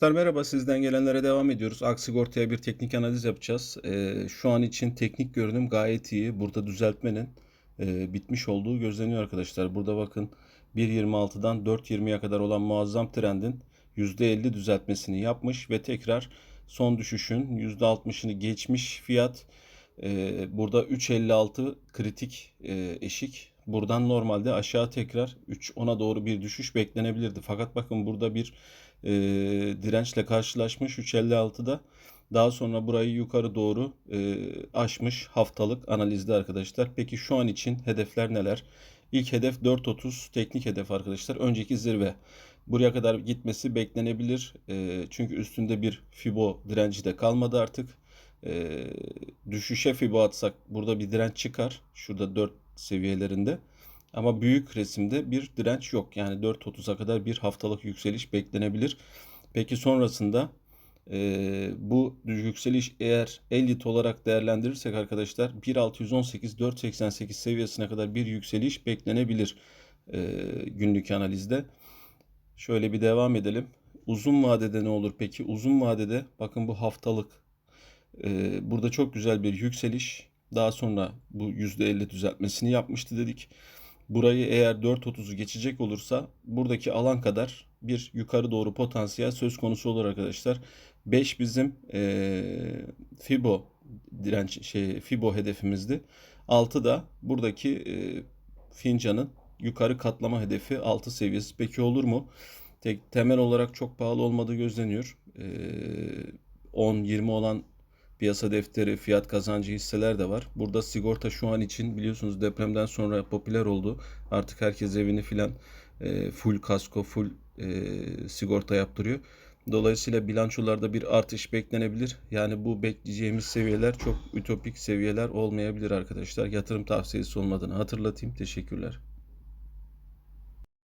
Arkadaşlar merhaba sizden gelenlere devam ediyoruz. Aksigorta'ya bir teknik analiz yapacağız. Ee, şu an için teknik görünüm gayet iyi. Burada düzeltmenin e, bitmiş olduğu gözleniyor arkadaşlar. Burada bakın 1.26'dan 4.20'ye kadar olan muazzam trendin %50 düzeltmesini yapmış ve tekrar son düşüşün %60'ını geçmiş fiyat. Ee, burada 3.56 kritik e, eşik. Buradan normalde aşağı tekrar 3.10'a doğru bir düşüş beklenebilirdi. Fakat bakın burada bir e, dirençle karşılaşmış 3.56'da. Daha sonra burayı yukarı doğru e, aşmış haftalık analizde arkadaşlar. Peki şu an için hedefler neler? İlk hedef 4.30 teknik hedef arkadaşlar. Önceki zirve. Buraya kadar gitmesi beklenebilir. E, çünkü üstünde bir Fibo direnci de kalmadı artık. E, düşüşe Fibo atsak burada bir direnç çıkar. Şurada 4 seviyelerinde. Ama büyük resimde bir direnç yok. Yani 4.30'a kadar bir haftalık yükseliş beklenebilir. Peki sonrasında e, bu yükseliş eğer 50 olarak değerlendirirsek arkadaşlar 1.618-4.88 seviyesine kadar bir yükseliş beklenebilir e, günlük analizde. Şöyle bir devam edelim. Uzun vadede ne olur peki? Uzun vadede bakın bu haftalık e, burada çok güzel bir yükseliş. Daha sonra bu %50 düzeltmesini yapmıştı dedik. Burayı eğer 4.30'u geçecek olursa buradaki alan kadar bir yukarı doğru potansiyel söz konusu olur arkadaşlar. 5 bizim e, Fibo direnç şey Fibo hedefimizdi. 6 da buradaki e, fincanın yukarı katlama hedefi 6 seviyesi. Peki olur mu? Tek, temel olarak çok pahalı olmadığı gözleniyor. E, 10-20 olan piyasa defteri, fiyat kazancı hisseler de var. Burada sigorta şu an için biliyorsunuz depremden sonra popüler oldu. Artık herkes evini filan e, full kasko, full e, sigorta yaptırıyor. Dolayısıyla bilançolarda bir artış beklenebilir. Yani bu bekleyeceğimiz seviyeler çok ütopik seviyeler olmayabilir arkadaşlar. Yatırım tavsiyesi olmadığını hatırlatayım. Teşekkürler.